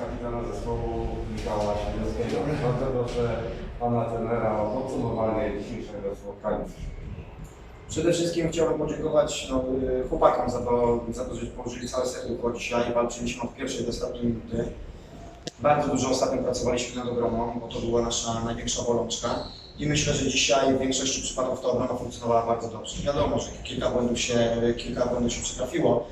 kapitana zespołu Michała Siedleckiego. Bardzo proszę pana trenera o podsumowanie dzisiejszego spotkania. Przede wszystkim chciałbym podziękować no, y, chłopakom za to, za to, że położyli całe serducho dzisiaj. Walczyliśmy od pierwszej do ostatniej minuty. Bardzo dużo ostatnio pracowaliśmy nad obroną, bo to była nasza największa bolączka. I myślę, że dzisiaj w większości przypadków ta obrona funkcjonowała bardzo dobrze. Wiadomo, że kilka błędów się, kilka błędów się przytrafiło,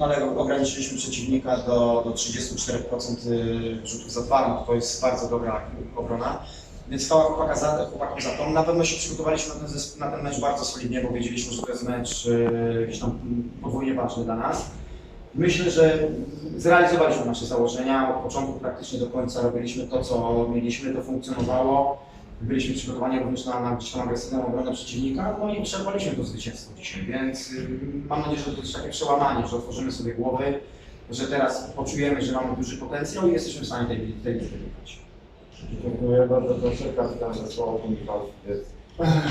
no ale ograniczyliśmy przeciwnika do, do 34% y, rzutów za dwa, no to jest bardzo dobra obrona. Więc chwała chłopaka za, chłopakom za to. Na pewno się przygotowaliśmy na ten, na ten mecz bardzo solidnie, bo wiedzieliśmy, że to jest mecz e, jakiś tam podwójnie ważny dla nas. Myślę, że zrealizowaliśmy nasze założenia. Od początku praktycznie do końca robiliśmy to, co mieliśmy, to funkcjonowało. Byliśmy przygotowani również na, na gdzieś tam agresywną obronę przeciwnika, no i przerwaliśmy to zwycięstwo dzisiaj, więc y, mam nadzieję, że to jest takie przełamanie, że otworzymy sobie głowy, że teraz poczujemy, że mamy duży potencjał i jesteśmy w stanie tej, tej bitwy wygrać. Dziękuję bardzo. Proszę kapitan zespołu.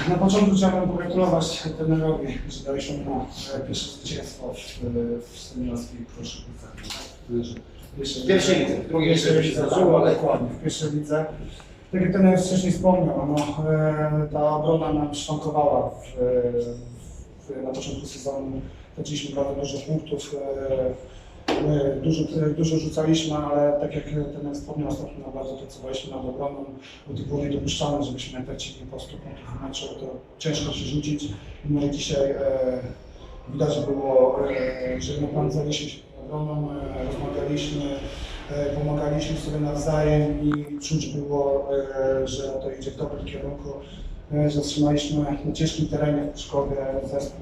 Na początku chciałbym pogratulować trenerowi, że daliśmy mu e, pierwsze zwycięstwo w, w seniorskiej koszykówce. Pierwszej lidze, drugiej jeszcze się lidze, zdarzyło, ale- dokładnie, w pierwszej lidze. Tak jak trener wcześniej wspomniał, no, e, ta obrona nam szwankowała w, w, na początku sezonu. Traciliśmy bardzo dużo punktów, e, dużo, dużo rzucaliśmy, ale tak jak trener wspomniał, ostatnio bardzo pracowaliśmy nad obroną, bo to było niedopuszczalne, żebyśmy tracili po 100 punktów w meczu, to ciężko się rzucić. No i dzisiaj e, widać było, że napędzaliśmy się obroną, rozmawialiśmy, pomagaliśmy sobie nawzajem i czuć było, e, że to idzie w dobrym kierunku. E, Zatrzymaliśmy na ciężkim terenie w Pszkowie zespół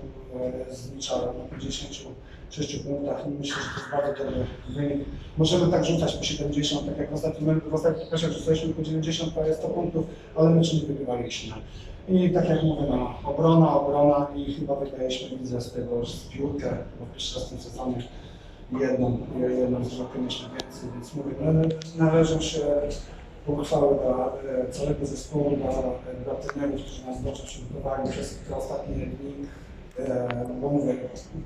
e, z Nicza na 56 punktach myślę, że to jest bardzo dobry wynik. Możemy tak rzucać po 70, tak jak w ostatnim, w ostatnim czasie rzucaliśmy po 90, prawie 100 punktów, ale my nie wygrywaliśmy. I tak jak mówię, no, obrona, obrona i chyba wygraliśmy widzę z tego z piłkę, bo pierwszy raz w tym sezonie jedną, jedną zwrotkę mieliśmy więcej, więc mówię, no, należą się pochwały dla e, całego zespołu, dla, dla trenerów, którzy nas dobrze przygotowali przez te ostatnie dni. E, bo mówię,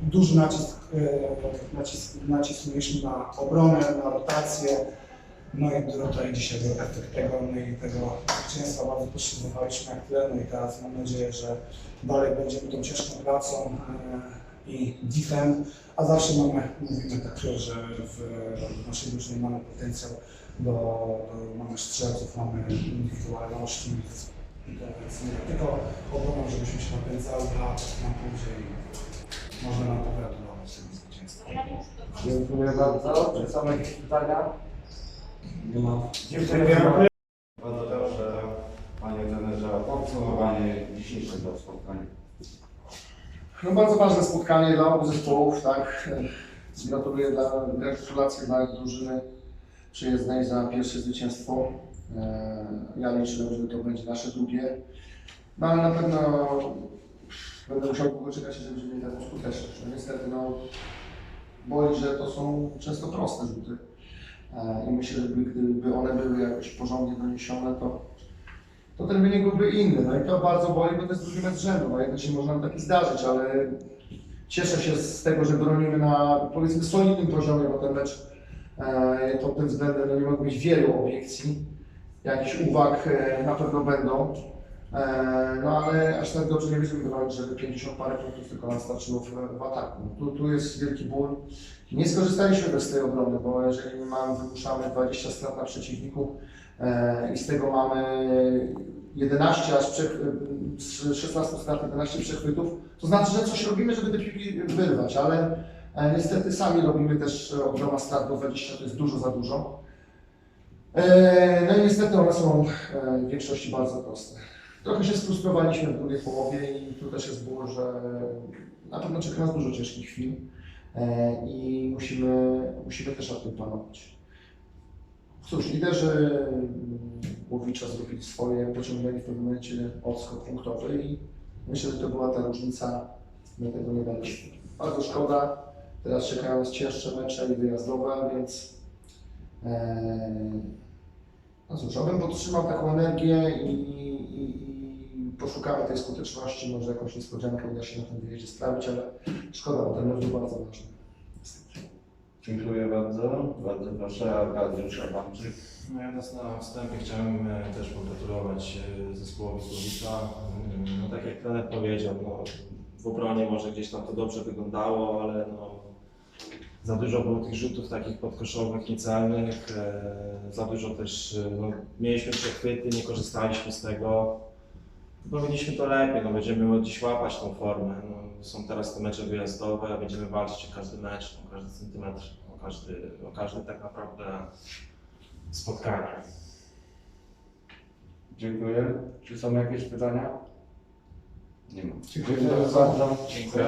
duży nacisk, e, nacisk, nacisk mieliśmy na obronę, na rotację. No i tutaj dzisiaj był efekt tego, no i tego zwycięstwa bardzo potrzebowaliśmy jak tyle. No i teraz mam nadzieję, że dalej będziemy tą ciężką pracą i defend, a zawsze mamy, mówimy tak, że w, w naszej drużynie mamy potencjał do, do mamy strzelców, mamy indywidualności, więc nie tylko obroną, żebyśmy się napędzali, a na później można nam pogratulować tego zwycięstwa. Dziękuję bardzo. Czy są jakieś pytania? Nie ma. Dziękuję. Bardzo panie trenerze o podsumowanie dzisiejszego spotkania. No bardzo ważne spotkanie dla obu zespołów, tak. Gratuluję dla, gratulacje dla drużyny przyjezdnej za pierwsze zwycięstwo. E, Ja liczyłem, że to będzie nasze drugie. No ale na pewno będę musiał długo czekać, żeby mieli taką skuteczność. No niestety no, boli, że to są często proste rzuty. E, I myślę, że gdyby one były jakoś porządnie doniesione, to to ten wynik byłby inny. No i to bardzo boli, bo to jest drugi mecz rzędu. No jednak się można taki zdarzyć, ale cieszę się z tego, że bronimy na powiedzmy solidnym poziomie, bo ten mecz e, pod tym względem no nie mogło być wielu obiekcji. Jakichś uwag e, na pewno będą. E, no ale aż tak dobrze nie będziemy żeby 50 parę punktów tylko nam starczyło w, w ataku. Tu, tu jest wielki ból. Nie skorzystaliśmy z tej obrony, bo jeżeli mamy, wypuszczamy 20 strat na przeciwniku, E, i z tego mamy 11 aż przech- z 16 strat 11 przechwytów, to znaczy, że coś robimy, żeby te piłki wyrwać, ale e, niestety sami robimy też ogromna strat, bo 20 to jest dużo za dużo. E, No i niestety one są e, w większości bardzo proste. Trochę się sfrustrowaliśmy w drugiej połowie i tu też jest było, że na pewno czeka nas dużo ciężkich chwil i musimy, musimy też nad tym panować. Cóż, liderzy mm, Łowicza zrobili swoje, pociągnęli w pewnym momencie odskok punktowy i myślę, że to była ta różnica, my tego nie daliśmy. Bardzo szkoda, teraz czekają nas cięższe mecze i wyjazdowe, więc e, no cóż, abym podtrzymał taką energię i, i, i poszukamy tej skuteczności, może jakąś niespodziankę uda się na tym wyjeździe sprawić, ale szkoda, bo ten mecz był bardzo ważny. Dziękuję bardzo. Bardzo proszę, Arkadiusz Adamczyk. No ja na wstępie chciałem e, też pogratulować e, zespołowi Słowica. Mm, No tak jak trener powiedział, no, w obronie może gdzieś tam to dobrze wyglądało, ale no, za dużo było tych rzutów takich podkoszowych, niecelnych, e, za dużo też, no, mieliśmy przechwyty, nie korzystaliśmy z tego. Powinniśmy to lepiej, no, będziemy od dziś łapać tą formę. No, są teraz te mecze wyjazdowe, będziemy walczyć o każdy mecz, o każdy centymetr, o każdy, o każdy tak naprawdę spotkanie. Dziękuję. Czy są jakieś pytania? Nie ma. Dziękuję Dziękuję bardzo. bardzo. Dziękuję.